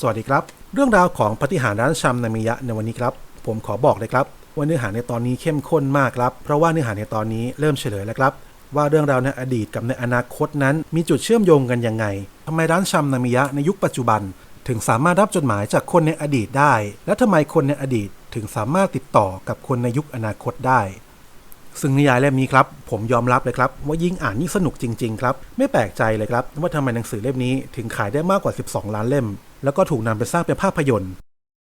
สวัสดีครับ เรื่องราวของปฏิหารร้านชำนามิยะในวันนี้ครับ ผมขอบอกเลยครับว่าเนื้อหาในตอนนี้เข้มข้นมากครับ เพราะว่าเนื้อหาในตอนนี้เริ่มเฉลยแล้วครับ ว่าเรื่องราวในอดีตกับในอนาคตนั้น มีจุดเชื่อมโยงกันยังไงทำไมร้านชำนามิยะในยุคปัจจุบัน ถึงสามารถรับจดหมายจากคนในอดีตได้ และทำไมคนในอดีตถึงสามารถติดต่อกับคนในยุคอนาคตได้ซึ่งนิยายเล่มนี้ครับ ผมยอมรับเลยครับ ว่ายิ่งอ่านยิ่งสนุกจริง ๆ ครับ ไม่แปลกใจเลยครับ ว่าทำไมหนังสือเล่มนี้ถึงขายได้มากกว่า 12 ล้านเล่ม แล้วก็ถูกนำไปสร้างเป็นภาพยนตร์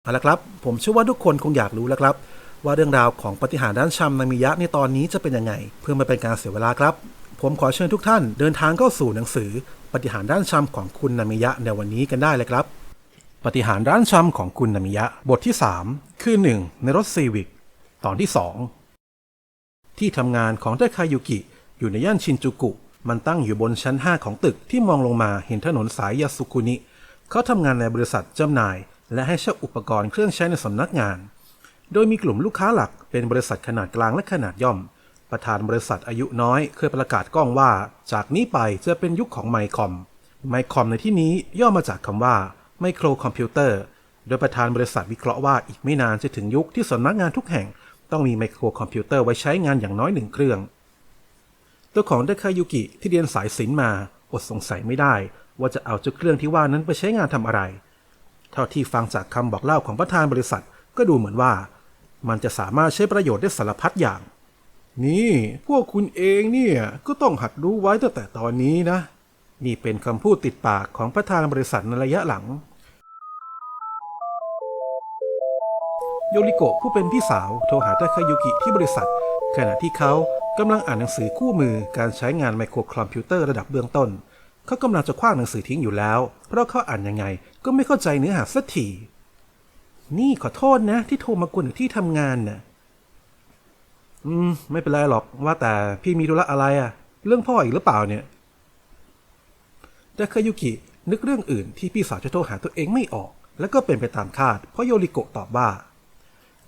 เอาละครับ ผมเชื่อว่าทุกคนคงอยากรู้แล้วครับ ว่าเรื่องราวของปฏิหารด้านชำนามิยะในตอนนี้จะเป็นยังไง เพื่อไมาเป็นการเสียเวลาครับ ผมขอเชิญทุกท่านเดินทางเข้าสู่หนังสือ ปฏิหารด้านชำของคุณนามิยะในวันนี้กันได้เลยครับ ปฏิหารด้านชำของคุณนามิยะ บทที่ 3 คือ 1 ในรถซีวิกตอนที่ 2 ที่ทำงานของไดคายุกิ อยู่ในย่านชินจูกุ มันตั้งอยู่บนชั้น 5 ของตึกที่มองลงมาเห็นถนนสายยาสุคุนิ เขาทำงานในบริษัทจำหน่าย และให้เช่าอุปกรณ์เครื่องใช้ในสำนักงาน โดยมีกลุ่มลูกค้าหลักเป็นบริษัทขนาดกลางและขนาดย่อม ประธานบริษัทอายุน้อยเคยประกาศกล้องว่า จากนี้ไปจะเป็นยุคของไมคอม ไมคอมในที่นี้ย่อมาจากคำว่าไมโครคอมพิวเตอร์ โดยประธานบริษัทวิเคราะห์ว่าอีกไม่นานจะถึงยุคที่สำนักงานทุกแห่ง ต้องมีไมโครคอมพิวเตอร์ไว้ใช้งานอย่างน้อยหนึ่งเครื่อง ตัวของเดคายุกิที่เรียนสายศิลป์มาอดสงสัยไม่ได้ ว่าจะเอาเจ้าเครื่องที่ว่านั้นไปใช้งานทำอะไร เท่าที่ฟังจากคำบอกเล่าของประธานบริษัทก็ดูเหมือนว่า มันจะสามารถใช้ประโยชน์ได้สารพัดอย่าง นี่พวกคุณเองเนี่ยก็ต้องหัดรู้ไว้ตั้งแต่ตอนนี้นะ นี่เป็นคำพูดติดปากของประธานบริษัทในระยะหลัง โยริโกะผู้เป็นพี่สาวโทรหาทาคายุกิที่บริษัท ขณะที่เขากำลังอ่านหนังสือคู่มือการใช้งานไมโครคอมพิวเตอร์ระดับเบื้องต้น เขากำลังจะคว้างหนังสือทิ้งอยู่แล้ว เพราะเขาอ่านยังไงก็ไม่เข้าใจเนื้อหาสักทีนี่ขอโทษนะที่โทรมากวนถึงที่ทำงานน่ะ อืม ไม่เป็นไรหรอกว่าแต่พี่มีธุระอะไรอะเรื่องพ่ออีกหรือเปล่าเนี่ยแต่คายุกินึกเรื่องอื่นที่พี่สาวจะโทรหาตัวเองไม่ออก แล้วก็เป็นไปตามคาด เพราะโยริโกะตอบว่า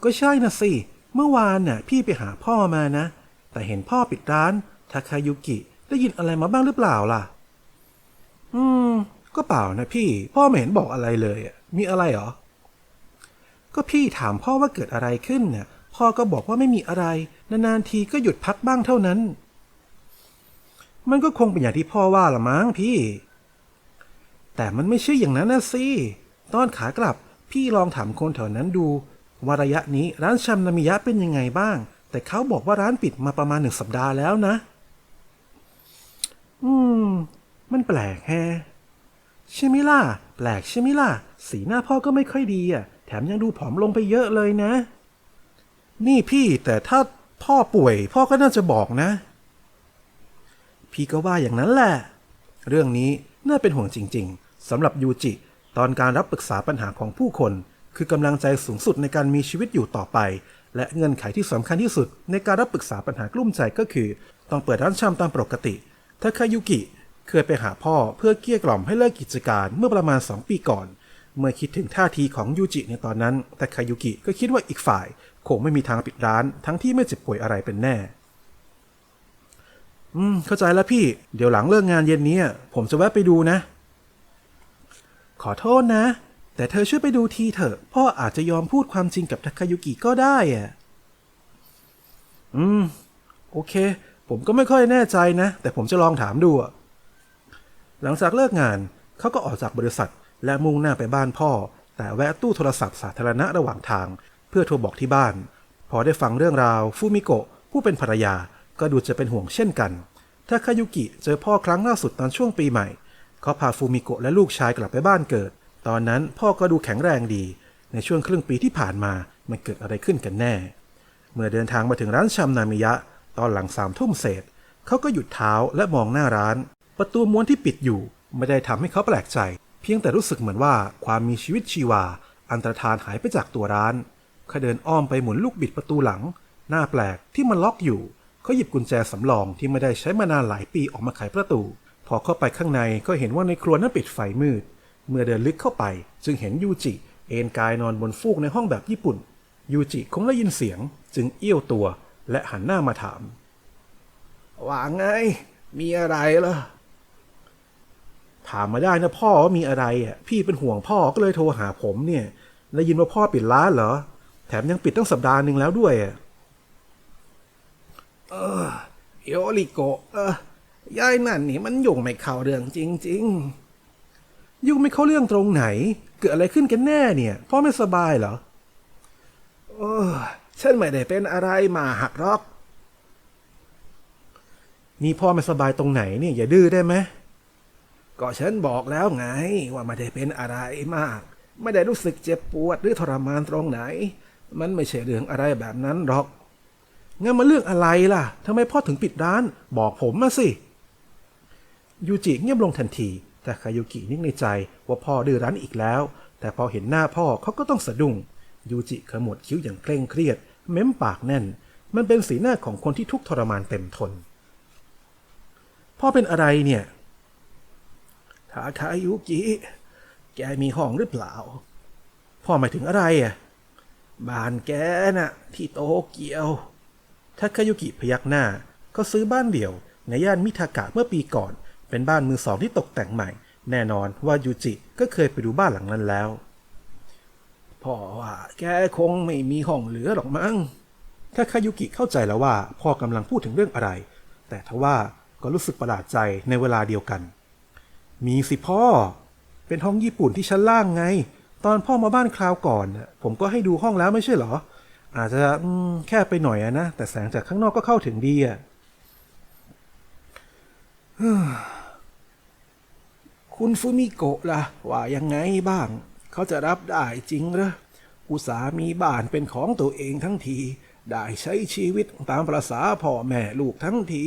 ก็ใช่นะสิ เมื่อวานน่ะ พี่ไปหาพ่อมานะ แต่เห็นพ่อปิดร้านทาคายุกิได้ยินอะไรมาบ้างหรือเปล่าล่ะ อืม ก็เปล่านะพี่ พ่อไม่เห็นบอกอะไรเลยอะมีอะไรเหรอ ก็พี่ถามพ่อว่าเกิดอะไรขึ้นเนี่ยพ่อก็บอกว่าไม่มีอะไร นานๆทีก็หยุดพักบ้างเท่านั้น มันก็คงเป็นอย่างที่พ่อว่าละมั้งพี่ แต่มันไม่ใช่อย่างนั้นนะสิ ตอนขากลับพี่ลองถามคนแถวนั้นดู ว่าระยะนี้ร้านชำนามิยะเป็นยังไงบ้าง แต่เขาบอกว่าร้านปิดมาประมาณหนึ่งสัปดาห์แล้วนะ อืม มันแปลกแฮะใช่ไหมล่ะ แปลกใช่ไหมล่ะ สีหน้าพ่อก็ไม่ค่อยดีอะ แถมยังดูผอมลงไปเยอะเลยนะ นี่พี่แต่ถ้าพ่อป่วย พ่อก็น่าจะบอกนะ พี่ก็ว่าอย่างนั้นแหละ เรื่องนี้น่าเป็นห่วงจริง ๆสำหรับยูจิ ตอนการรับปรึกษาปัญหาของผู้คน คือกำลังใจสูงสุดในการมีชีวิตอยู่ต่อไป และเงื่อนไขที่สำคัญที่สุด ในการรับปรึกษาปัญหากลุ้มใจก็คือ ต้องเปิดร้านชำตามปกติ ถ้าคายุกิ เคยไปหาพ่อเพื่อเกลี้ยกล่อมให้เลิกกิจการเมื่อประมาณ 2 ปีก่อน เมื่อคิดถึงท่าทีของยูจิในตอนนั้น แต่คายุกิก็คิดว่าอีกฝ่าย คงไม่มีทางปิดร้าน ทั้งที่ไม่เจ็บป่วยอะไรเป็นแน่ อืม เข้าใจแล้วพี่ เดี๋ยวหลังเลิกงานเย็นนี้ผมจะแวะไปดูนะ ขอโทษนะ แต่เธอช่วยไปดูทีเถอะ พ่ออาจจะยอมพูดความจริงกับทาคายุกิก็ได้อะอืม โอเค ผมก็ไม่ค่อยแน่ใจนะ แต่ผมจะลองถามดูอะ หลังจากเลิกงานเขาก็ออกจากบริษัทและมุ่งหน้าไปบ้านพ่อ แต่แวะตู้โทรศัพท์สาธารณะระหว่างทาง เพื่อโทรบอกที่บ้าน พอได้ฟังเรื่องราวฟูมิโกะผู้เป็นภรรยาก็ดูจะเป็นห่วงเช่นกันถ้าคายุกิเจอพ่อครั้งล่าสุดตอนช่วงปีใหม่ เขาพาฟูมิโกะและลูกชายกลับไปบ้านเกิด ตอนนั้นพ่อก็ดูแข็งแรงดี ในช่วงครึ่งปีที่ผ่านมามันเกิดอะไรขึ้นกันแน่ เมื่อเดินทางมาถึงร้านชำนามิยะ ตอนหลังสามทุ่มเศษเขาก็หยุดเท้าและมองหน้าร้าน ประตูม้วนที่ปิดอยู่ ไม่ได้ทำให้เขาแปลกใจ เพียงแต่รู้สึกเหมือนว่าความมีชีวิตชีวา อันตรธานหายไปจากตัวร้านเขาเดินอ้อมไปหมุนลูกบิดประตูหลัง หน้าแปลกที่มันล็อกอยู่เขาหยิบกุญแจสำรองที่ไม่ได้ใช้มานานหลายปีออกมาไขประตู พอเข้าไปข้างในก็เห็นว่าในครัวนั้นปิดไฟมืด เมื่อเดินลึกเข้าไป จึงเห็นยูจิ เอนกายนอนบนฟูกในห้องแบบญี่ปุ่น ยูจิคงได้ยินเสียง จึงเอี้ยวตัวและหันหน้ามาถามว่าไง มีอะไรล่ะ ถามมาได้นะพ่อว่ามีอะไรอะพี่เป็นห่วงพ่อก็เลยโทรหาผมเนี่ยได้ยินว่าพ่อปิดร้านเหรอ แถมยังปิดตั้งสัปดาห์หนึ่งแล้วด้วยอะเออโยริโกะเออยายนั่นนี่มันยุ่งไม่เข้าเรื่องจริง ๆ ยุ่งไม่เข้าเรื่องตรงไหน เกิดอะไรขึ้นกันแน่เนี่ย พ่อไม่สบายเหรอเออฉันไม่ได้เป็นอะไรมาหักหรอก นี่พ่อไม่สบายตรงไหนเนี่ยอย่าดื้อได้ไหม ก็ฉันบอกแล้วไงว่าไม่ได้เป็นอะไรมาก ไม่ได้รู้สึกเจ็บปวดหรือทรมานตรงไหน มันไม่ใช่เรื่องอะไรแบบนั้นหรอกงั้นมาเรื่องอะไรล่ะทำไมพ่อถึงปิดร้าน บอกผมมาสิยูจิเงียบลงทันที แต่คายุกินึกในใจว่าพ่อดื้อรั้นอีกแล้ว แต่พอเห็นหน้าพ่อเขาก็ต้องสะดุ้งยูจิขมวดคิ้วอย่างเคร่งเครียด เม้มปากแน่น มันเป็นสีหน้าของคนที่ทุกข์ทรมานเต็มทน พ่อเป็นอะไรเนี่ยาคายุกิ แกมีห้องหรือเปล่า พ่อหมายถึงอะไรอะ บ้านแกน่ะ ที่โตเกียวทาคายุกิพยักหน้า เขาซื้อบ้านเดี่ยว ในย่านมิทากะเมื่อปีก่อน เป็นบ้านมือสองที่ตกแต่งใหม่ แน่นอนว่ายูจิก็เคยไปดูบ้านหลังนั้นแล้ว พ่อว่าแกคงไม่มีห้องเหลือหรอกมั้งทาคายุกิเข้าใจแล้วว่าพ่อกำลังพูดถึงเรื่องอะไร แต่ทว่าก็รู้สึกประหลาดใจในเวลาเดียวกัน มีสิพ่อ เป็นห้องญี่ปุ่นที่ชั้นล่างไง ตอนพ่อมาบ้านคราวก่อน ผมก็ให้ดูห้องแล้วไม่ใช่เหรอ อาจจะแค่ไปหน่อยอะนะ แต่แสงจากข้างนอกก็เข้าถึงดีอะคุณฟูมิโกะล่ะ ว่ายังไงบ้าง เขาจะรับได้จริงเหรออุตสามีบ้านเป็นของตัวเองทั้งที ได้ใช้ชีวิตตามประษาพ่อแม่ลูกทั้งที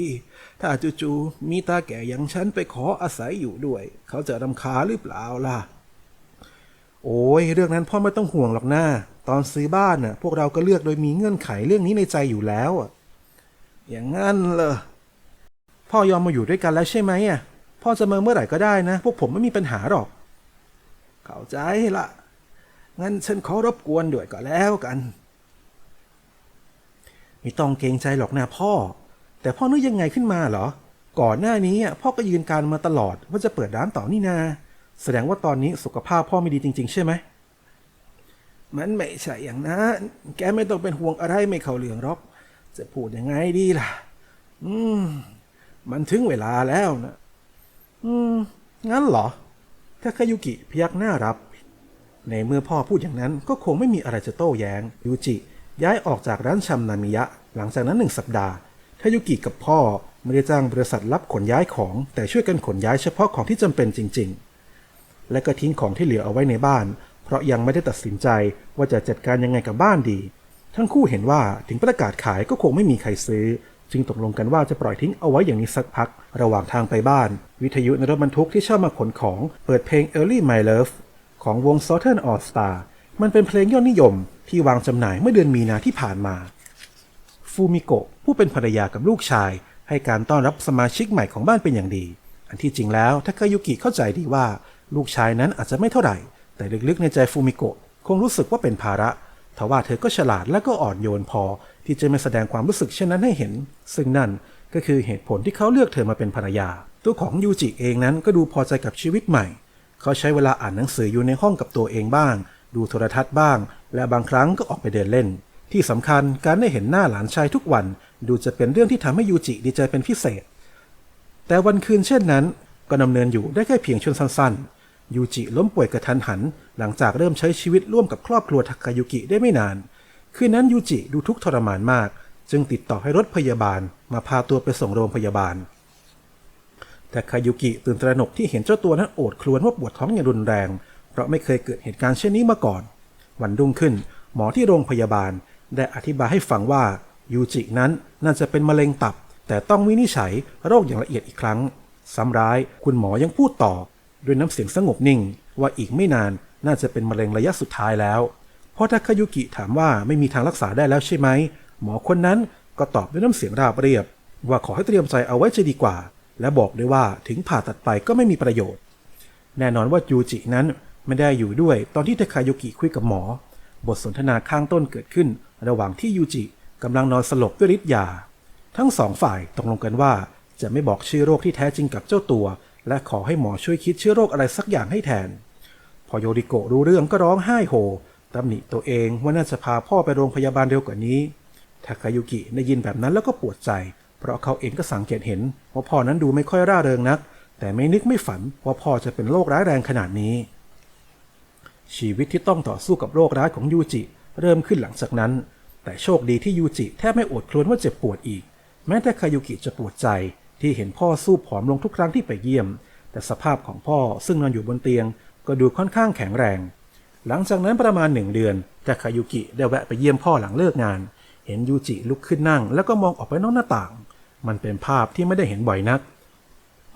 ถ้าจู่ๆมีตาแก่อย่างฉันไปขออาศัยอยู่ด้วย เขาจะรำคาหรือเปล่าล่ะ โอ้ยเรื่องนั้นพ่อไม่ต้องห่วงหรอกนะตอนซื้อบ้านน่ะพวกเราก็เลือกโดยมีเงื่อนไขเรื่องนี้ในใจอยู่แล้วอะอย่างงั้นเหรอพ่อยอมมาอยู่ด้วยกันแล้วใช่ไหมอะพ่อจะมาเมื่อไหร่ก็ได้นะ พวกผมไม่มีปัญหาหรอก เข้าใจละงั้นฉันขอรบกวนด้วยก็แล้วกัน ไม่ต้องเกรงใจหรอกนะพ่อ แต่พ่อนึกยังไงขึ้นมาเหรอ ก่อนหน้านี้อะพ่อก็ยืนการมาตลอดว่าจะเปิดร้านต่อนี่นา แสดงว่าตอนนี้สุขภาพพ่อไม่ดีจริง ๆ ใช่ไหม มันไม่ใช่อย่างนั้น แกไม่ต้องเป็นห่วงอะไรไม่เข้าเรื่องหรอก จะพูดยังไงดีล่ะ อืม มันถึงเวลาแล้วนะ อืม งั้นเหรอถ้าคายุกิพยักหน้ารับ ในเมื่อพ่อพูดอย่างนั้นก็คงไม่มีอะไรจะโต้แย้งยูจิ ย้ายออกจากร้านชำนามิยะ หลังจากนั้นหนึ่งสัปดาห์ทายุกิกับพ่อไม่ได้จ้างบริษัทรับขนย้ายของ แต่ช่วยกันขนย้ายเฉพาะของที่จำเป็นจริง ๆ และก็ทิ้งของที่เหลือเอาไว้ในบ้าน เพราะยังไม่ได้ตัดสินใจว่าจะจัดการยังไงกับบ้านดี ทั้งคู่เห็นว่าถึงประกาศขายก็คงไม่มีใครซื้อ จึงตกลงกันว่าจะปล่อยทิ้งเอาไว้อย่างนี้สักพัก ระหว่างทางไปบ้าน วิทยุในรถบรรทุกที่เช่ามาขนของเปิดเพลง Early My Love ของวง Southern All Star มันเป็นเพลงยอดนิยม ที่วางจำหน่ายเมื่อเดือนมีนาที่ผ่านมา ฟูมิโกะผู้เป็นภรรยากับลูกชาย ให้การต้อนรับสมาชิกใหม่ของบ้านเป็นอย่างดี อันที่จริงแล้วทาคายุกิเข้าใจดีว่าลูกชายนั้นอาจจะไม่เท่าไหร่ แต่ลึกๆในใจฟูมิโกะคงรู้สึกว่าเป็นภาระทว่าเธอก็ฉลาดและก็อ่อนโยนพอ ที่จะไม่แสดงความรู้สึกเช่นนั้นให้เห็น ซึ่งนั่นก็คือเหตุผลที่เขาเลือกเธอมาเป็นภรรยา ตัวของยูจิเองนั้นก็ดูพอใจกับชีวิตใหม่ เขาใช้เวลาอ่านหนังสืออยู่ในห้องกับตัวเองบ้าง ดูโทรทัศน์บ้าง และบางครั้งก็ออกไปเดินเล่น ที่สำคัญการได้เห็นหน้าหลานชายทุกวัน ดูจะเป็นเรื่องที่ทำให้ยูจิดีใจเป็นพิเศษ แต่วันคืนเช่นนั้น ก็ดำเนินอยู่ได้แค่เพียงช่วงสั้นๆ ยูจิล้มป่วยกระทันหัน หลังจากเริ่มใช้ชีวิตร่วมกับครอบครัวทาคายุกิได้ไม่นาน คืนนั้นยูจิดูทุกทรมานมาก จึงติดต่อให้รถพยาบาล มาพาตัวไปส่งโรงพยาบาลแต่คายุกิตื่นตระหนกที่เห็นเจ้าตัวนั้นโอดครวญว่าปวดท้องอย่างรุนแรง เพราะไม่เคยเกิดเหตุการณ์เช่นนี้มาก่อน วันรุ่งขึ้น หมอที่โรงพยาบาลได้อธิบายให้ฟังว่ายูจินั้นน่าจะเป็นมะเร็งตับ แต่ต้องวินิจฉัยโรคอย่างละเอียดอีกครั้ง ซ้ำร้ายคุณหมอยังพูดต่อ ด้วยน้ำเสียงสงบนิ่ง ว่าอีกไม่นานน่าจะเป็นมะเร็งระยะสุดท้ายแล้วพอทาคายุกิถามว่าไม่มีทางรักษาได้แล้วใช่ไหมหมอคนนั้นก็ตอบด้วยน้ำเสียงราบเรียบ ว่าขอให้เตรียมใจเอาไว้จะดีกว่า และบอกด้วยว่าถึงผ่าตัดไปก็ไม่มีประโยชน์ แน่นอนว่ายูจินั้น ไม่ได้อยู่ด้วยตอนที่ทาคายุกิคุยกับหมอ บทสนทนาข้างต้นเกิดขึ้น ระหว่างที่ยูจิกำลังนอนสลบด้วยฤทธิ์ยา ทั้งสองฝ่ายตกลงกันว่าจะไม่บอกชื่อโรคที่แท้จริงกับเจ้าตัว และขอให้หมอช่วยคิดเชื้อโรคอะไรสักอย่างให้แทน พอโยริโกะรู้เรื่องก็ร้องไห้โฮตำหนิตัวเองว่าน่าจะพาพ่อไปโรงพยาบาลเร็วกว่านี้ทาคายุกิได้ยินแบบนั้นแล้วก็ปวดใจ เพราะเขาเองก็สังเกตเห็นว่าพ่อนั้นดูไม่ค่อยร่าเริงนัก แต่ไม่นึกไม่ฝันว่าพ่อจะเป็นโรคร้ายแรงขนาดนี้ ชีวิตที่ต้องต่อสู้กับโรคร้ายของยูจิ เริ่มขึ้นหลังจากนั้น แต่โชคดีที่ยูจิแทบไม่อดครวญว่าเจ็บปวดอีก แม้แต่คายุกิจะปวดใจที่เห็นพ่อสู้ผอมลงทุกครั้งที่ไปเยี่ยม แต่สภาพของพ่อซึ่งนอนอยู่บนเตียง ก็ดูค่อนข้างแข็งแรง หลังจากนั้นประมาณหนึ่งเดือนทาคายุกิได้แวะไปเยี่ยมพ่อหลังเลิกงาน เห็นยูจิลุกขึ้นนั่ง แล้วก็มองออกไปนอกหน้าต่าง มันเป็นภาพที่ไม่ได้เห็นบ่อยนัก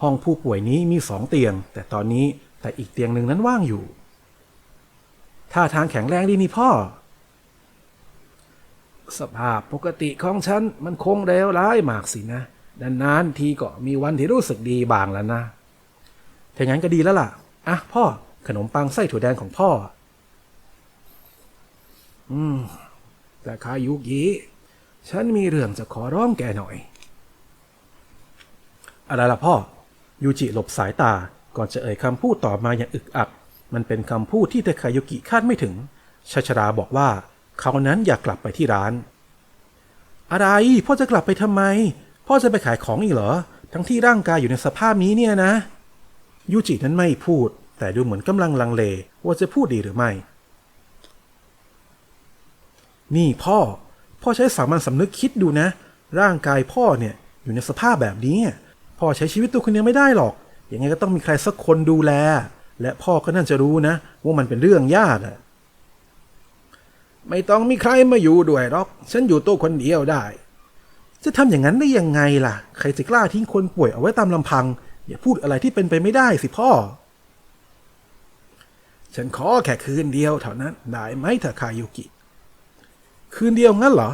ห้องผู้ป่วยนี้มีสองเตียง แต่ตอนนี้แต่อีกเตียงหนึ่งนั้นว่างอยู่ ท่าทางแข็งแรงดีนี่พ่อ สภาพปกติของฉันมันคงเลวร้ายมากสินะนานๆทีก็มีวันที่รู้สึกดีบางแล้วนะถ้างั้นก็ดีแล้วล่ะ อะพ่อ ขนมปังไส้ถั่วแดงของพ่อ อืม แต่คายุกิฉันมีเรื่องจะขอร้องแกหน่อย อะไรล่ะพ่อ ยูจิหลบสายตาก่อนจะเอ่ยคำพูดต่อมาอย่างอึกอัก มันเป็นคำพูดที่เตคายุกิคาดไม่ถึงชาชราบอกว่า เขานั้นอยากกลับไปที่ร้าน อะไรพ่อจะกลับไปทำไม พ่อจะไปขายของอีกเหรอ ทั้งที่ร่างกายอยู่ในสภาพนี้เนี่ยนะ ยูจินั้นไม่พูด แต่ดูเหมือนกำลังลังเล ว่าจะพูดดีหรือไม่ นี่พ่อ พ่อใช้สามัญสำนึกคิดดูนะ ร่างกายพ่อเนี่ยอยู่ในสภาพแบบนี้ พ่อใช้ชีวิตตัวคนเดียวไม่ได้หรอก ยังไงก็ต้องมีใครสักคนดูแล และพ่อก็น่าจะรู้นะ ว่ามันเป็นเรื่องยากอะไม่ต้องมีใครมาอยู่ด้วยหรอก ฉันอยู่ตัวคนเดียวได้ จะทำอย่างนั้นได้ยังไงล่ะ ใครจะกล้าทิ้งคนป่วยเอาไว้ตามลำพัง อย่าพูดอะไรที่เป็นไปไม่ได้สิพ่อ ฉันขอแค่คืนเดียวเท่านั้น ได้ไหมเถอะคายุกิ คืนเดียวงั้นเหรอ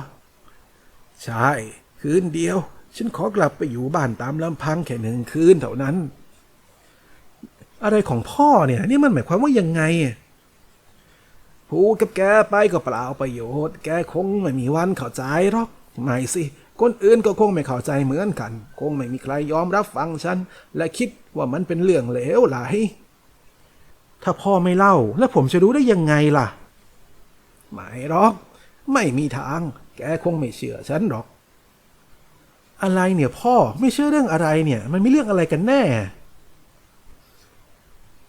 ใช่ คืนเดียว ฉันขอกลับไปอยู่บ้านตามลำพังแค่หนึ่งคืนเท่านั้น อะไรของพ่อเนี่ย นี่มันหมายความว่ายังไงพูดกับแกไปก็เปล่าประโยชน์ แกคงไม่มีวันเข้าใจหรอกไม่สิคนอื่นก็คงไม่เข้าใจเหมือนกัน คงไม่มีใครยอมรับฟังฉัน และคิดว่ามันเป็นเรื่องเหลวไหล ถ้าพ่อไม่เล่า แล้วผมจะรู้ได้ยังไงล่ะ ไม่หรอก ไม่มีทาง แกคงไม่เชื่อฉันหรอก อะไรเนี่ยพ่อไม่เชื่อเรื่องอะไรเนี่ย มันมีเรื่องอะไรกันแน่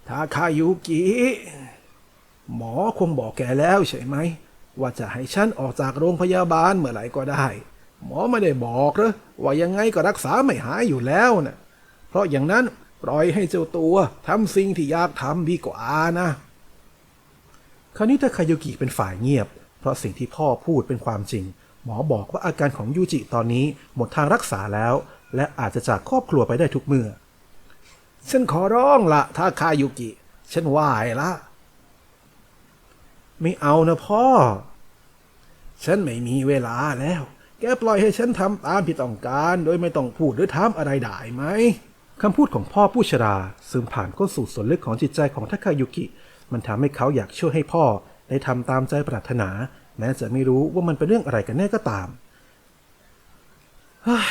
ถ้าคายุกิ หมอคงบอกแกแล้วใช่ไหม ว่าจะให้ฉันออกจากโรงพยาบาลเมื่อไหร่ก็ได้ หมอไม่ได้บอกเหรอว่ายังไงก็รักษาไม่หายอยู่แล้วนะเพราะอย่างนั้นปล่อยให้เจ้าตัวทำสิ่งที่อยากทำดีกว่านะ คราวนี้ถ้าคายุกิเป็นฝ่ายเงียบ เพราะสิ่งที่พ่อพูดเป็นความจริง หมอบอกว่าอาการของยูจิตอนนี้หมดทางรักษาแล้ว และอาจจะจากครอบครัวไปได้ทุกเมื่อ ฉันขอร้องละถ้าคายุกิ ฉันไหวละ ไม่เอานะพ่อ ฉันไม่มีเวลาแล้ว แกปล่อยให้ฉันทำตามที่ต้องการ โดยไม่ต้องพูดหรือถามอะไรได้ไหมคำพูดของพ่อผู้ชราซึมผ่านก้นสู่ส่วนลึกของจิตใจของทาคายุกิ มันทำให้เขาอยากช่วยให้พ่อได้ทำตามใจปรารถนา แม้จะไม่รู้ว่ามันเป็นเรื่องอะไรกันแน่ก็ตามเฮ้ย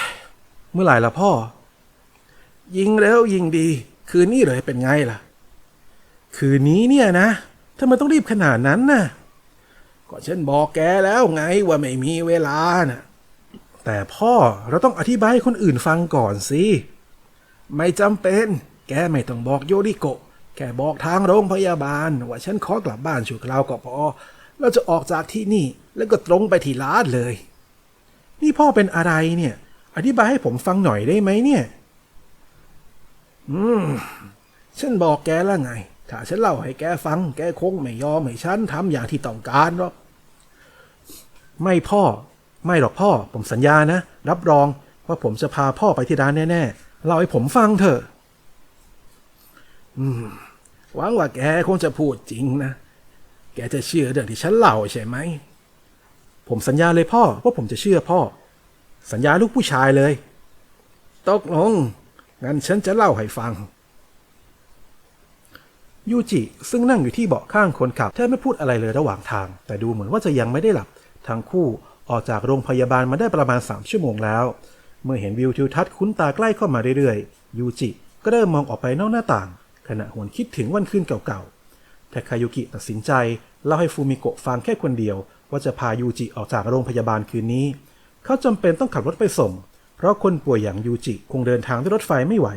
เมื่อไหร่ล่ะพ่อ ยิงแล้วยิงดี คืนนี้เลยเป็นไงล่ะ คืนนี้เนี่ยนะทำไมต้องรีบขนาดนั้นน่ะก็ฉันบอกแกแล้วไงว่าไม่มีเวลาน่ะแต่พ่อเราต้องอธิบายให้คนอื่นฟังก่อนสิ ไม่จำเป็น แกไม่ต้องบอกโยริโกะแค่บอกทางโรงพยาบาล ว่าฉันขอกลับบ้านชั่วคราวก็พอ เราจะออกจากที่นี่แล้วก็ตรงไปที่ร้านเลย นี่พ่อเป็นอะไรเนี่ย อธิบายให้ผมฟังหน่อยได้ไหมเนี่ย อืม ฉันบอกแกแล้วไง ถ้าฉันเล่าให้แกฟัง แกคงไม่ยอมให้ฉันทำอย่างที่ต้องการหรอก ไม่พ่อ ไม่หรอกพ่อ ผมสัญญานะ รับรองว่าผมจะพาพ่อไปที่ร้านแน่ๆ เล่าให้ผมฟังเถอะ อืม หวังว่าแกคงจะพูดจริงนะ แกจะเชื่อเรื่องที่ฉันเล่าใช่ไหม ผมสัญญาเลยพ่อว่าผมจะเชื่อพ่อ สัญญาลูกผู้ชายเลย ตกลง งั้นฉันจะเล่าให้ฟัง ยูจิซึ่งนั่งอยู่ที่เบาะข้างคนขับแทบไม่พูดอะไรเลยระหว่างทาง แต่ดูเหมือนว่าจะยังไม่ได้หลับ ทั้งคู่ออกจากโรงพยาบาลมาได้ประมาณ 3 ชั่วโมงแล้ว เมื่อเห็นวิวทิวทัศน์คุ้นตาใกล้เข้ามาเรื่อยๆ ยูจิก็เริ่มมองออกไปนอกหน้าต่าง ขณะหวนคิดถึงวันคืนเก่าๆแต่คายุกิตัดสินใจเล่าให้ฟูมิโกะฟังแค่คนเดียว ว่าจะพายูจิออกจากโรงพยาบาลคืนนี้ เขาจำเป็นต้องขับรถไปส่ง ราะคนป่วยอย่างยูจิคงเดินทางด้วยรถไฟไม่ไหว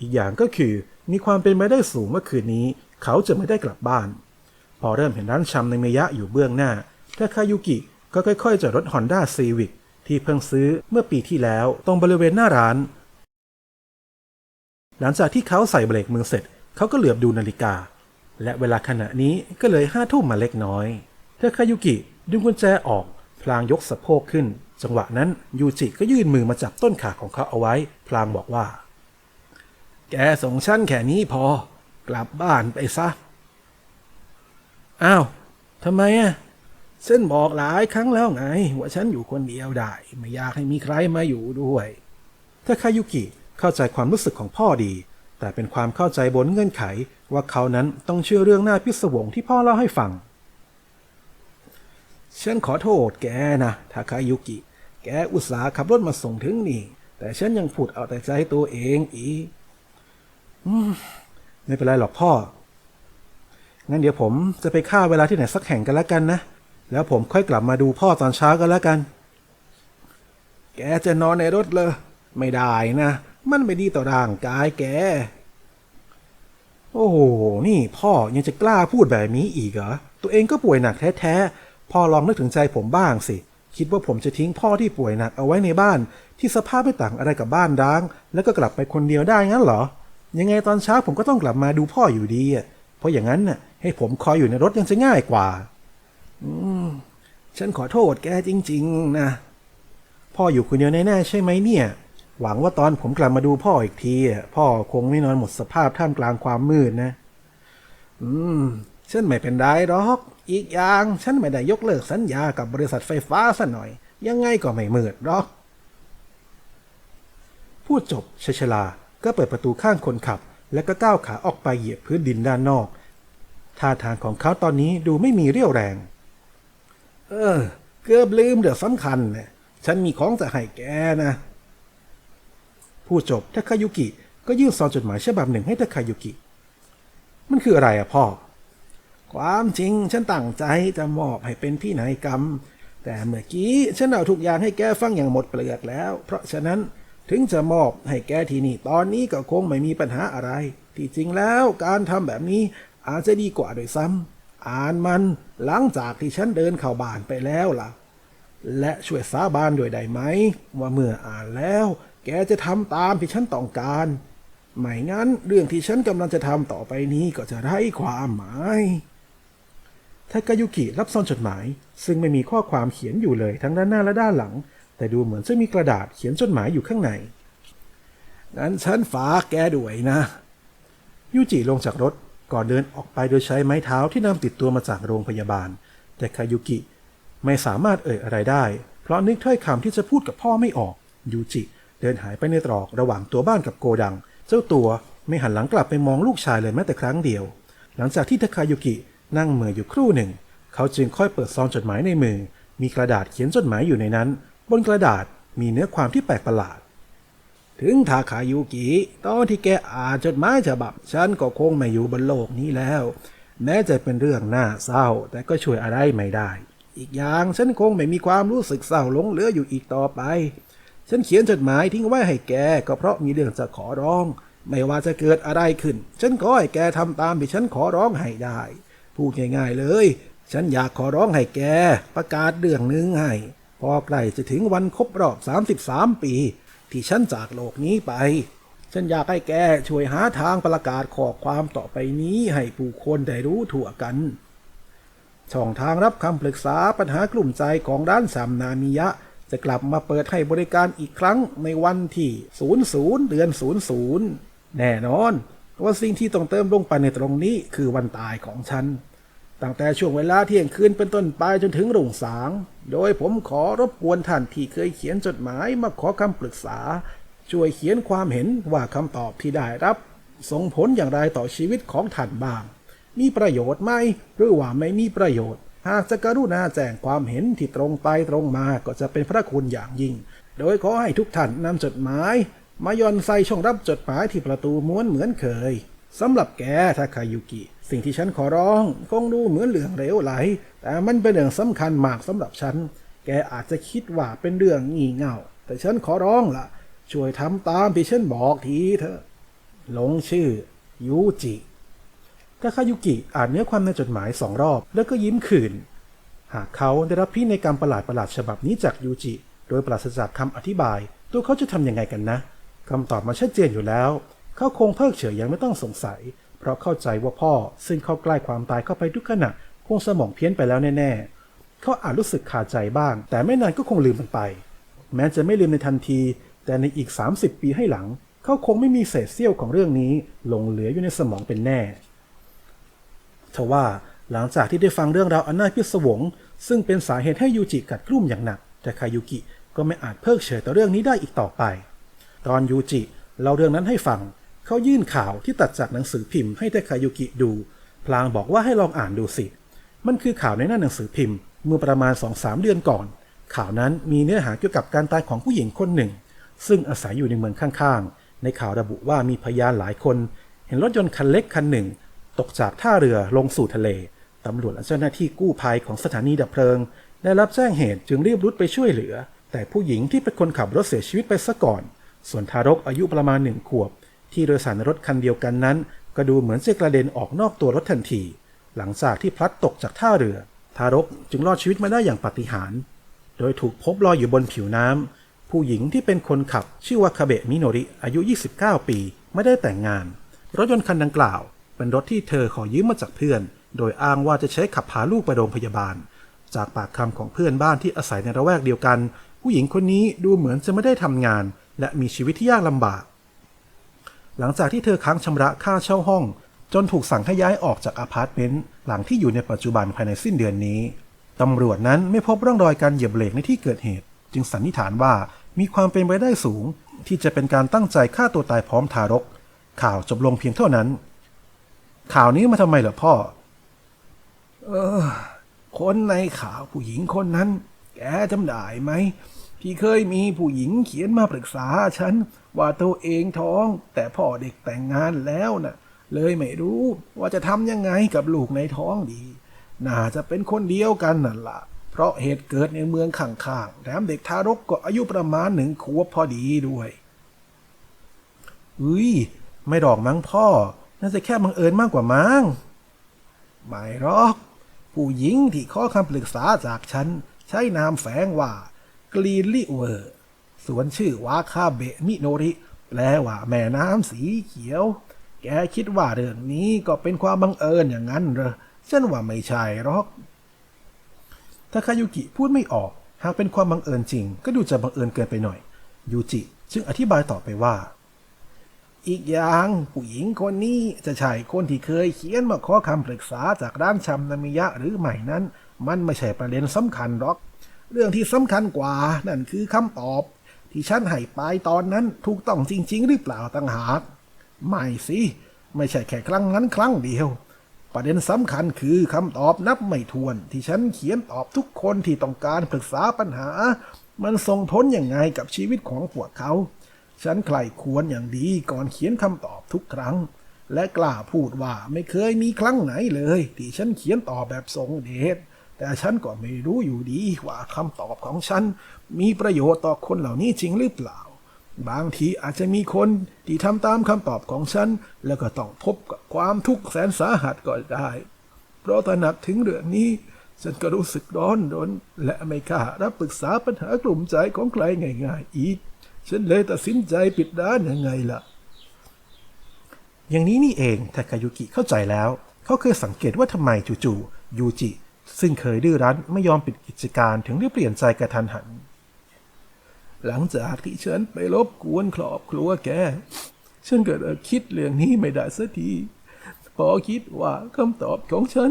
อีกอย่างก็คือมีความเป็นไปได้สูงว่าคืนนี้ เขาจะไม่ได้กลับบ้าน พอเริ่มเห็นร้านชำในเมยะอยู่เบื้องหน้าทาคายุกิก็ค่อยๆจอดรถฮอนด้าซีวิกที่เพิ่งซื้อเมื่อปีที่แล้วตรงบริเวณหน้าร้าน หลังจากที่เขาใส่เบรกมือเสร็จ เขาก็เหลือบดูนาฬิกา และเวลาขณะนี้ก็เลยห้าทุ่มมาเล็กน้อยเทาคายุกิดึงกุญแจออก พลางยกสะโพกขึ้น จังหวะนั้นยูจิก็ยื่นมือมาจับต้นขาของเขาเอาไว้ พลางบอกว่า แกส่งฉันแค่นี้พอ กลับบ้านไปซะ อ้าวทำไมอะฉันบอกหลายครั้งแล้วไง ว่าฉันอยู่คนเดียวได้ ไม่อยากให้มีใครมาอยู่ด้วยถ้าคายุกิเข้าใจความรู้สึกของพ่อดี แต่เป็นความเข้าใจบนเงื่อนไข ว่าเขานั้นต้องเชื่อเรื่องหน้าพิศวงที่พ่อเล่าให้ฟังฉันขอโทษแกนะทาคายุกิ แกอุตส่าห์ขับรถมาส่งถึงนี่ แต่ฉันยังพูดเอาแต่ใจตัวเองอีกอืมไม่เป็นไรหรอกพ่อ งั้นเดี๋ยวผมจะไปฆ่าเวลาที่ไหนสักแห่งกันแล้วกันนะ แล้วผมค่อยกลับมาดูพ่อตอนเช้ากันแล้วกัน แกจะนอนในรถเลยไม่ได้นะ มันไม่ดีต่อร่างกายแก โอ้โห นี่พ่อยังจะกล้าพูดแบบนี้อีกเหรอ ตัวเองก็ป่วยหนักแท้ๆ พ่อลองนึกถึงใจผมบ้างสิ คิดว่าผมจะทิ้งพ่อที่ป่วยหนักเอาไว้ในบ้าน ที่สภาพไม่ต่างอะไรกับบ้านร้าง แล้วก็กลับไปคนเดียวได้งั้นเหรอ ยังไงตอนเช้าผมก็ต้องกลับมาดูพ่ออยู่ดีอะเพราะอย่างนั้นน่ะให้ผมคอยอยู่ในรถยังจะง่ายกว่า อืม ฉันขอโทษแกจริง ๆ นะ พ่ออยู่คนเดียวแน่ๆใช่ไหมเนี่ย หวังว่าตอนผมกลับมาดูพ่ออีกที พ่อคงไม่นอนหมดสภาพท่ามกลางความมืดนะ อืม ฉันไม่เป็นไรหรอก อีกอย่างฉันไม่ได้ยกเลิกสัญญากับบริษัทไฟฟ้าซะหน่อย ยังไงก็ไม่มืดหรอก พูดจบชชลาก็เปิดประตูข้างคนขับ แล้วก็ก้าวขาออกไปเหยียบพื้นดินด้านนอก ท่าทางของเขาตอนนี้ดูไม่มีเรี่ยวแรง เออ เกือบลืมเดี๋ยวสำคัญนะฉันมีของจะให้แกนะพูดจบทาคายุกิก็ยื่นซองจดหมายฉบับหนึ่งให้ทาคายุกิ มันคืออะไรอะพ่อ ความจริงฉันตั้งใจจะมอบให้เป็นพินัยกรรม แต่เมื่อกี้ฉันเอาทุกอย่างให้แกฟังอย่างหมดเปลือกแล้ว เพราะฉะนั้นถึงจะมอบให้แกที่นี่ตอนนี้ก็คงไม่มีปัญหาอะไร ที่จริงแล้วการทำแบบนี้อาจจะดีกว่าโดวยซ้ำอ่านมันหลังจากที่ฉันเดินเข้าบ้านไปแล้วล่ะ และช่วยสาบานด้วยได้ไหม ว่าเมื่ออ่านแล้ว แกจะทำตามที่ฉันต้องการ ไม่งั้นเรื่องที่ฉันกำลังจะทำต่อไปนี้ก็จะไร้ความหมาย ทากายุกิรับซองจดหมาย ซึ่งไม่มีข้อความเขียนอยู่เลยทั้งด้านหน้าและด้านหลัง แต่ดูเหมือนจะมีกระดาษเขียนจดหมายอยู่ข้างในงั้นฉันฝากแกด้วยนะยูจิลงจากรถก่อนเดินออกไปโดยใช้ไม้เท้าที่นำติดตัวมาจากโรงพยาบาล แต่คายุกิไม่สามารถเอ่ยอะไรได้ เพราะนึกถ้อยคำที่จะพูดกับพ่อไม่ออก ยูจิ เดินหายไปในตรอกระหว่างตัวบ้านกับโกดัง เจ้าตัวไม่หันหลังกลับไปมองลูกชายเลยแม้แต่ครั้งเดียว หลังจากที่ทาคายุกิ นั่งเหม่ออยู่ครู่หนึ่ง เขาจึงค่อยเปิดซองจดหมายในมือ มีกระดาษเขียนจดหมายอยู่ในนั้น บนกระดาษมีเนื้อความที่แปลกประหลาด ถึงทาคายุกิตอนที่แกอ่านจดหมายฉบับ ฉันก็คงไม่อยู่บนโลกนี้แล้ว แม้จะเป็นเรื่องน่าเศร้า แต่ก็ช่วยอะไรไม่ได้ อีกอย่างฉันคงไม่มีความรู้สึกเศร้าหลงเหลืออยู่อีกต่อไป ฉันเขียนจดหมายทิ้งไว้ให้แกก็เพราะมีเรื่องจะขอร้อง ไม่ว่าจะเกิดอะไรขึ้น ฉันขอให้แกทำตามที่ฉันขอร้องให้ได้ พูดง่ายๆเลย ฉันอยากขอร้องให้แก ประกาศเรื่องหนึ่งให้พอใกล้จะถึงวันครบรอบ 33 ปี ที่ฉันจากโลกนี้ไป ฉันอยากให้แกช่วยหาทางประกาศข้อความต่อไปนี้ให้ผู้คนได้รู้ทั่วกัน ช่องทางรับคำปรึกษาปัญหากลุ่มใจของร้านสามนามิยะ จะกลับมาเปิดให้บริการอีกครั้งในวันที่ 00 เดือน 00 แน่นอนว่าสิ่งที่ต้องเติมลงไปในตรงนี้คือวันตายของฉัน ตั้งแต่ช่วงเวลาเที่ยงคืนเป็นต้นไปจนถึงรุ่งสาง โดยผมขอรบกวนท่านที่เคยเขียนจดหมายมาขอคำปรึกษา ช่วยเขียนความเห็นว่าคำตอบที่ได้รับ ส่งผลอย่างไรต่อชีวิตของท่านบ้าง มีประโยชน์ไหม หรือว่าไม่มีประโยชน์ หากจะกรุณาแจ้งความเห็นที่ตรงไปตรงมาก็จะเป็นพระคุณอย่างยิ่ง โดยขอให้ทุกท่านนำจดหมาย มาย่อนใส่ช่องรับจดหมายที่ประตูม้วนเหมือนเคย สำหรับแกทาคายุกิ สิ่งที่ฉันขอร้องคงดูเหมือนเรื่องเหลวไหล แต่มันเป็นเรื่องสำคัญมากสำหรับฉัน แกอาจจะคิดว่าเป็นเรื่องงี่เง่า แต่ฉันขอร้องละช่วยทำตามที่ฉันบอกทีเถอะลงชื่อ ยูจิทาคายุกิอ่านเนื้อความในจดหมายสองรอบ แล้วก็ยิ้มขื่นหากเขาได้รับพินัยกรรมประหลาดประหลาดๆฉบับนี้จากยูจิ โดยปราศจากคำอธิบาย ตัวเขาจะทำยังไงกันนะคำตอบมาชัดเจนอยู่แล้ว เขาคงเพิกเฉยยังไม่ต้องสงสัย เพราะเข้าใจว่าพ่อซึ่งเข้าใกล้ความตายเข้าไปทุกขณะคงสมองเพี้ยนไปแล้วแน่ๆ เขาอาจรู้สึกขาดใจบ้าง แต่ไม่นานก็คงลืมมันไป แม้จะไม่ลืมในทันที แต่ในอีก 30 ปีให้หลัง เขาคงไม่มีเศษเสี้ยวของเรื่องนี้หลงเหลืออยู่ในสมองเป็นแน่ทว่าหลังจากที่ได้ฟังเรื่องราวอันน่าพิศวง ซึ่งเป็นสาเหตุให้ยูจิกัดกลุ่มอย่างหนัก แต่คายุกิก็ไม่อาจเพิกเฉยต่อเรื่องนี้ได้อีกต่อไป ตอนยูจิเล่าเรื่องนั้นให้ฟัง เขายื่นข่าวที่ตัดจากหนังสือพิมพ์ให้แต่คายุกิดู พลางบอกว่าให้ลองอ่านดูสิ มันคือข่าวในหน้าหนังสือพิมพ์ เมื่อประมาณ2อสเดือนก่อน ข่าวนั้นมีเนื้อหาเกี่ยวกับการตายของผู้หญิงคนหนึ่ง ซึ่งอาศัยอยู่ในเมืองข้างๆ ในข่าวระบุว่ามีพยานหลายคน เห็นรถยนต์คันเล็กคันหนึ่ง ตกจากท่าเรือลงสู่ทะเล ตำรวจและเจ้าหน้าที่กู้ภัยของสถานีดับเพลิง ได้รับแจ้งเหตุจึงรีบรุดไปช่วยเหลือ แต่ผู้หญิงที่เป็นคนขับรถเสียชีวิตไปซะก่อน ส่วนทารกอายุประมาณหนึ่งขวบ ที่โดยสารรถคันเดียวกันนั้น ก็ดูเหมือนจะกระเด็นออกนอกตัวรถทันที หลังจากที่พลัดตกจากท่าเรือ ทารกจึงรอดชีวิตมาได้อย่างปาฏิหาริย์โดยถูกพบลอยอยู่บนผิวน้ำผู้หญิงที่เป็นคนขับชื่อว่าคาเบะมิโนริอายุ 29 ปีไม่ได้แต่งงาน รถยนต์คันดังกล่าว เป็นรถที่เธอขอยืมมาจากเพื่อน โดยอ้างว่าจะใช้ขับพาลูกไปโรงพยาบาล จากปากคำของเพื่อนบ้านที่อาศัยในระแวกเดียวกัน ผู้หญิงคนนี้ดูเหมือนจะไม่ได้ทำงาน และมีชีวิตที่ยากลำบาก หลังจากที่เธอค้างชำระค่าเช่าห้อง จนถูกสั่งให้ย้ายออกจากอาพาร์ตเมนต์หลังที่อยู่ในปัจจุบันภายในสิ้นเดือนนี้ตำรวจนั้นไม่พบร่องรอยการเหยียบเบรกในที่เกิดเหตุ จึงสันนิษฐานว่ามีความเป็นไปได้สูง ที่จะเป็นการตั้งใจฆ่าตัวตายพร้อมทารก ข่าวจบลงเพียงเท่านั้น ข่าวนี้มาทำไมเหรอพ่อ เออ คนในข่าวผู้หญิงคนนั้น แกจำได้ไหม ที่เคยมีผู้หญิงเขียนมาปรึกษาฉัน ว่าตัวเองท้อง แต่พ่อเด็กแต่งงานแล้วน่ะ เลยไม่รู้ว่าจะทำยังไงกับลูกในท้องดี น่าจะเป็นคนเดียวกันนั่นละ่ะ เพราะเหตุเกิดในเมืองข้างๆแถมเด็กทารกก็อายุประมาณหนึ่งขวบพอดีด้วยอุ้ยไม่ดอกมั้งพ่อ น่าจะแค่บังเอิญมากกว่ามั้งไม่หรอก ผู้หญิงที่ขอคำปรึกษาจากฉัน ใช้นามแฝงว่า กรีนลิเวอร์ สวนชื่อวาคาเบะมิโนริ แปลว่าแม่น้ำสีเขียว แกคิดว่าเรื่องนี้ก็เป็นความบังเอิญอย่างนั้นเหรอฉันว่าไม่ใช่หรอกถ้าคายุกิพูดไม่ออก หากเป็นความบังเอิญจริง ก็ดูจะบังเอิญเกินไปหน่อย ยูจิจึงอธิบายต่อไปว่า อีกอย่างผู้หญิงคนนี้จะใช่คนที่เคยเขียนมาขอคำปรึกษาจากร้านชำนามิยะหรือไม่นั้น มันไม่ใช่ประเด็นสำคัญหรอก เรื่องที่สำคัญกว่านั่นคือคำตอบ ที่ฉันให้ไปตอนนั้นถูกต้องจริง ๆ หรือเปล่าต่างหากไม่สิ ไม่ใช่แค่ครั้งนั้นครั้งเดียว ประเด็นสำคัญคือคำตอบนับไม่ถ้วน ที่ฉันเขียนตอบทุกคนที่ต้องการปรึกษาปัญหา มันส่งผลอย่างไงกับชีวิตของพวกเขา ฉันใคร่ควรอย่างดีก่อนเขียนคำตอบทุกครั้ง และกล้าพูดว่าไม่เคยมีครั้งไหนเลย ที่ฉันเขียนตอบแบบทรงเดช แต่ฉันก็ไม่รู้อยู่ดีว่าคำตอบของฉัน มีประโยชน์ต่อคนเหล่านี้จริงหรือเปล่า บางทีอาจจะมีคนที่ทำตามคำตอบของฉัน แล้วก็ต้องพบกับความทุกข์แสนสาหัสก็ได้ เพราะตระหนักถึงเรื่องนี้ฉันก็รู้สึกร้อนรนและไม่กล้ารับปรึกษาปัญหากลุ่มใจของใครง่ายๆอีก ฉันเลยตัดสินใจปิดด้านยังไงล่ะ อย่างนี้นี่เองทาคายุกิเข้าใจแล้ว เขาเคยสังเกตว่าทำไมจู่ๆยูจิ ซึ่งเคยดื้อรั้นไม่ยอมปิดกิจการถึงได้เปลี่ยนใจกระทันหัน หลังจากที่ฉันไปรบกวนครอบครัวแก ฉันก็เลิกคิดเรื่องนี้ไม่ได้สักทีพอคิดว่าคำตอบของฉัน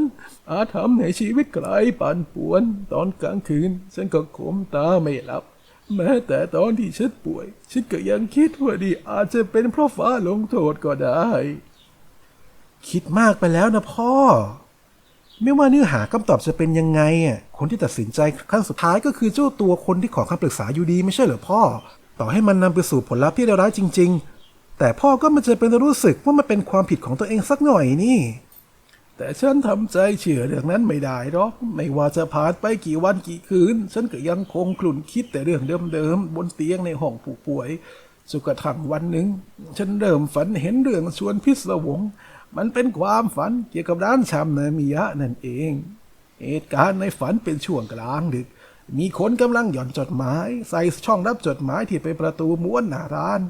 อาจทำให้ชีวิตกลายปั่นป่วน ตอนกลางคืน ฉันก็ขมตาไม่หลับ แม้แต่ตอนที่ฉันป่วย ฉันก็ยังคิดว่านี่อาจจะเป็นเพราะฟ้าลงโทษก็ได้ คิดมากไปแล้วนะพ่อ ไม่ว่าเนื้อหาคำตอบจะเป็นยังไงอะคนที่ตัดสินใจครั้งสุดท้ายก็คือเจ้าตัวคนที่ขอคำปรึกษาอยู่ดีไม่ใช่เหรอพ่อ ต่อให้มันนำไปสู่ผลลัพธ์ที่เลวร้ายจริง ๆ แต่พ่อก็ไม่จะเป็นรู้สึกว่ามันเป็นความผิดของตัวเองสักหน่อยนี่ แต่ฉันทำใจเชื่อเรื่องนั้นไม่ได้หรอกไม่ว่าจะผ่านไปกี่วันกี่คืน ฉันก็ยังคงคลุ่นคิดแต่เรื่องเดิมๆบนเตียงในห้องผู้ป่วยจนกระทั่งวันหนึ่ง ฉันเริ่มฝันเห็นเรื่องชวนพิศวง มันเป็นความฝันเกี่ยวกับร้านชำนมิยะนั่นเอง เหตุการณ์ในฝันเป็นช่วงกลางดึก มีคนกำลังหย่อนจดหมาย ใส่ช่องรับจดหมายที่ไปประตูม้วนหน้าร้าน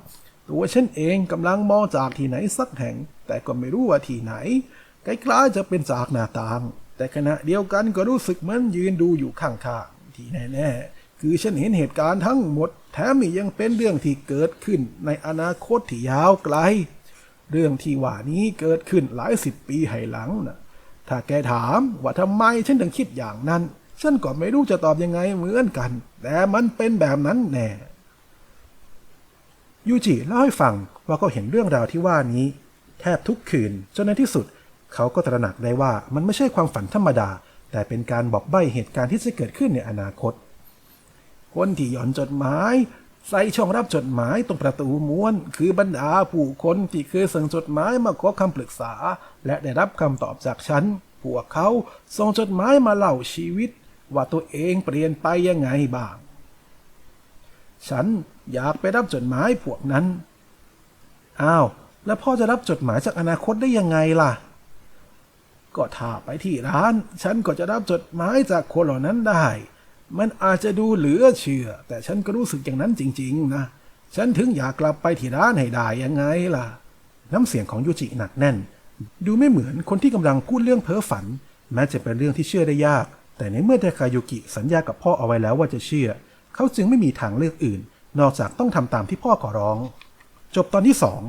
ตัวฉันเองกำลังมองจากที่ไหนสักแห่ง แต่ก็ไม่รู้ว่าที่ไหนใกล้ๆจะเป็นจากหน้าต่าง แต่ขณะเดียวกันก็รู้สึกเหมือนยืนดูอยู่ข้างๆที่แน่ๆคือฉันเห็นเหตุการณ์ทั้งหมด แถมยังเป็นเรื่องที่เกิดขึ้นในอนาคตที่ยาวไกล เรื่องที่ว่านี้เกิดขึ้นหลายสิบปีให้หลังนะถ้าแกถามว่าทำไมฉันถึงคิดอย่างนั้น ฉันก็ไม่รู้จะตอบยังไงเหมือนกัน แต่มันเป็นแบบนั้นแน่ยูจิเล่าให้ฟังว่าก็เห็นเรื่องราวที่ว่านี้ แทบทุกคืนจนในที่สุด เขาก็ตระหนักได้ว่ามันไม่ใช่ความฝันธรรมดา แต่เป็นการบอกใบ้เหตุการณ์ที่จะเกิดขึ้นในอนาคต คนที่หย่อนจดหมาย ใส่ช่องรับจดหมายตรงประตูม้วน คือบรรดาผู้คนที่เคยส่งจดหมายมาขอคำปรึกษา และได้รับคำตอบจากฉัน พวกเขาส่งจดหมายมาเล่าชีวิต ว่าตัวเองเปลี่ยนไปยังไงบ้าง ฉันอยากไปรับจดหมายพวกนั้น อ้าว แล้วพ่อจะรับจดหมายจากอนาคตได้ยังไงล่ะ ก็ถ้าไปที่ร้าน ฉันก็จะรับจดหมายจากคนเหล่านั้นได้ มันอาจจะดูเหลือเชื่อ แต่ฉันก็รู้สึกอย่างนั้นจริง ๆ นะ ฉันถึงอยากกลับไปที่ร้านให้ได้ยังไงล่ะ น้ำเสียงของยูจิหนักแน่น ดูไม่เหมือนคนที่กำลังพูดเรื่องเพ้อฝัน แม้จะเป็นเรื่องที่เชื่อได้ยาก แต่ในเมื่อเดคายุกิสัญญากับพ่อเอาไว้แล้วว่าจะเชื่อ เขาจึงไม่มีทางเลือกอื่น นอกจากต้องทำตามที่พ่อขอร้อง จบตอนที่สอง